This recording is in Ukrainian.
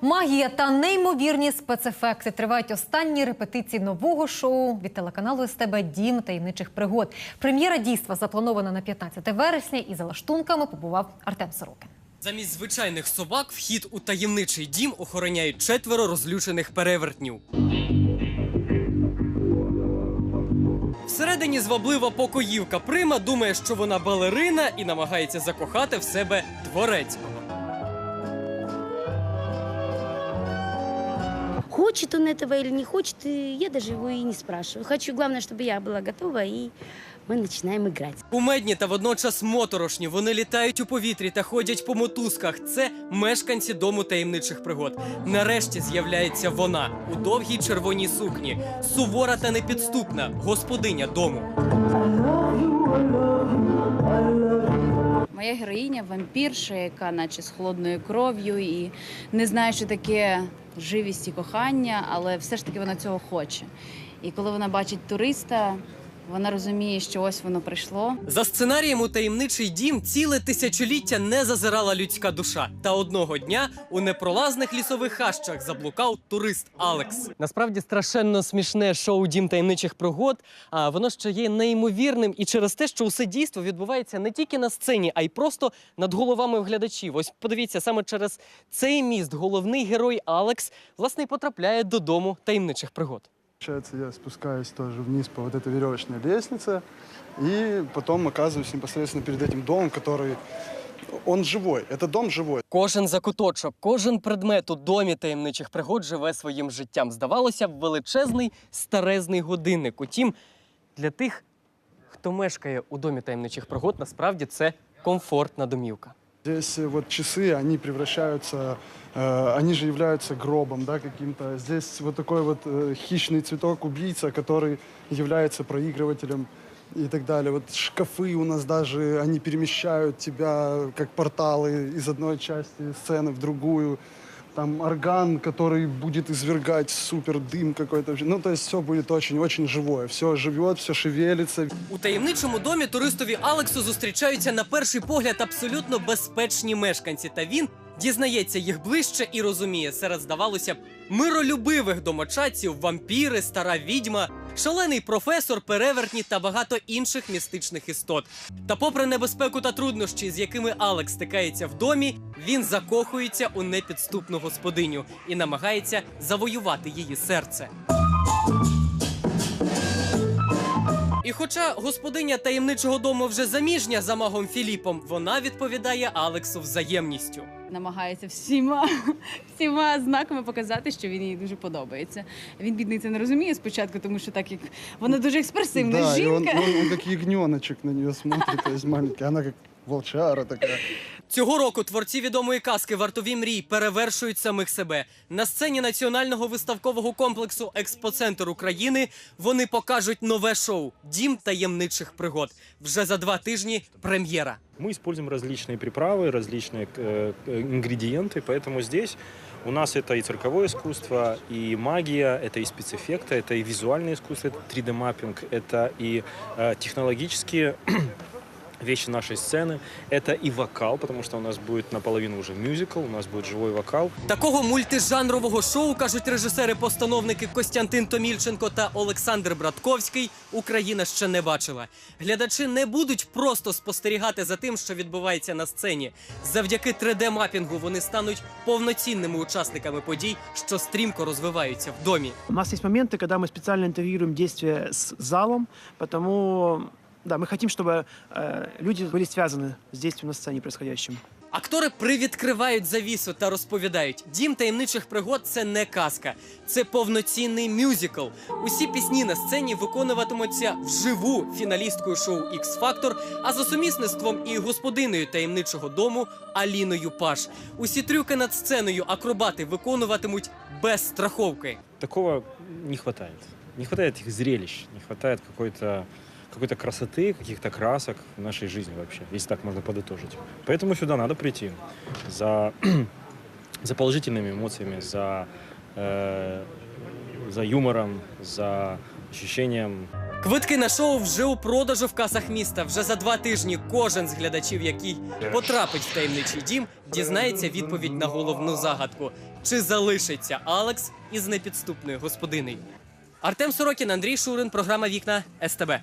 Магія та неймовірні спецефекти тривають останні репетиції нового шоу від телеканалу СТБ Дім таємничих пригод. Прем'єра дійства запланована на 15 вересня, і за лаштунками побував Артем Сорокин. Замість звичайних собак вхід у таємничий дім охороняють четверо розлючених перевертнів. Всередині зваблива покоївка Прима думає, що вона балерина і намагається закохати в себе дворецького. Хочет он этого или не хочет, и я даже его и не спрашиваю. Хочу, главное, чтобы я была готова, и мы начинаем играть. Кумедні та водночас моторошні. Вони літають у повітрі та ходять по мотузках. Це мешканці дому таємничих пригод. Нарешті з'являється вона у довгій червоній сукні, сувора та непідступна господиня дому. Моя героїня вампірша, яка наче з холодною кров'ю і не знає, що таке живість і кохання, але все ж таки вона цього хоче. І коли вона бачить туриста, вона розуміє, що ось воно прийшло. За сценарієм у таємничий дім ціле тисячоліття не зазирала людська душа. Та одного дня у непролазних лісових хащах заблукав турист Алекс. Насправді страшенно смішне шоу Дім таємничих пригод. А воно ще є неймовірним і через те, що усе дійство відбувається не тільки на сцені, а й просто над головами глядачів. Ось подивіться, саме через цей міст головний герой Алекс власне потрапляє додому таємничих пригод. Получается, я спускаюсь тоже вниз по вот этой веревочной лестнице и потом оказываюсь непосредственно перед этим домом, который... Он живой, это дом живой. Кожен закуточок, кожен предмет у домі таємничих пригод живе своїм життям. Здавалося б, величезний старезний годинник. Утім, для тих, хто мешкає у домі таємничих пригод, насправді це комфортна домівка. Здесь э, вот часы, они превращаются, э, они же являются гробом, да, каким-то. Здесь вот такой вот э, хищный цветок-убийца, который является проигрывателем и так далее. Вот шкафы у нас даже, они перемещают тебя как порталы из одной части сцены в другую. Там орган, который будет извергать супер дым какой-то. Ну, то есть все будет очень-очень живое. Все живет, все шевелится. У таємничому домі туристові Алексу зустрічаються на перший погляд абсолютно безпечні мешканці. Та він дізнається їх ближче і розуміє, серед здавалося б миролюбивих домочадців, вампіри, стара відьма, шалений професор, перевертні та багато інших містичних істот. Та, попри небезпеку та труднощі, з якими Алекс стикається в домі, він закохується у непідступну господиню і намагається завоювати її серце. І хоча господиня таємничого дому вже заміжня за магом Філіпом, вона відповідає Алексу взаємністю. Намагається всіма, всіма знаками показати, що він їй дуже подобається. Він бідний це не розуміє спочатку, тому що так як вона дуже експресивна да, он, жінка. он- он как ягненочек на нього смотрить, то есть маленький. Она как волчара такая. Цього року творці відомої казки Вартові мрій перевершують самих себе. На сцені національного виставкового комплексу Експоцентр України вони покажуть нове шоу Дім таємничих пригод. Вже за два тижні прем'єра. Мы используем различные приправы, различные э, э, ингредиенты, поэтому здесь у нас это и цирковое искусство, и магия, это и спецэффекты, это и визуальное искусство, это 3D-маппинг, это и э, технологические вещи нашей сцены, это и вокал, потому что у нас будет наполовину уже мюзикл, у нас будет живой вокал. Такого мультижанрового шоу, кажуть режисери-постановники Костянтин Томільченко та Олександр Братковський, Україна ще не бачила. Глядачі не будуть просто спостерігати за тим, що відбувається на сцені. Завдяки 3D-мапінгу вони стануть повноцінними учасниками подій, що стрімко розвиваються в домі. У нас есть моменты, когда мы специально интегрируем действие с залом, потому да, мы хотим, чтобы э, люди были связаны с действием на сцене происходящим. Актори привідкривають завісу та розповідають: дім таємничих пригод це не казка, це повноцінний мюзикл. Усі пісні на сцені виконуватимуться вживу фіналісткою шоу X Factor, а за сумісництвом і господиною таємничого дому Аліною Паш. Усі трюки над сценою акробати виконуватимуть без страховки. Такого не хватает. Не хватает этих зрелищ, не хватает какой-то какой-то красоты, каких-то красок в нашей жизни вообще, если так можно подытожить. Поэтому сюда надо прийти за, за положительными эмоциями, за, э, за юмором, за ощущением Квитки на шоу вже у продажу в касах міста. Вже за два тижні кожен з глядачів, який потрапить в таємничий дім, дізнається відповідь на головну загадку: чи залишиться Алекс із непідступною господинею. Артем Сорокін, Андрій Шурин, програма Вікна СТБ.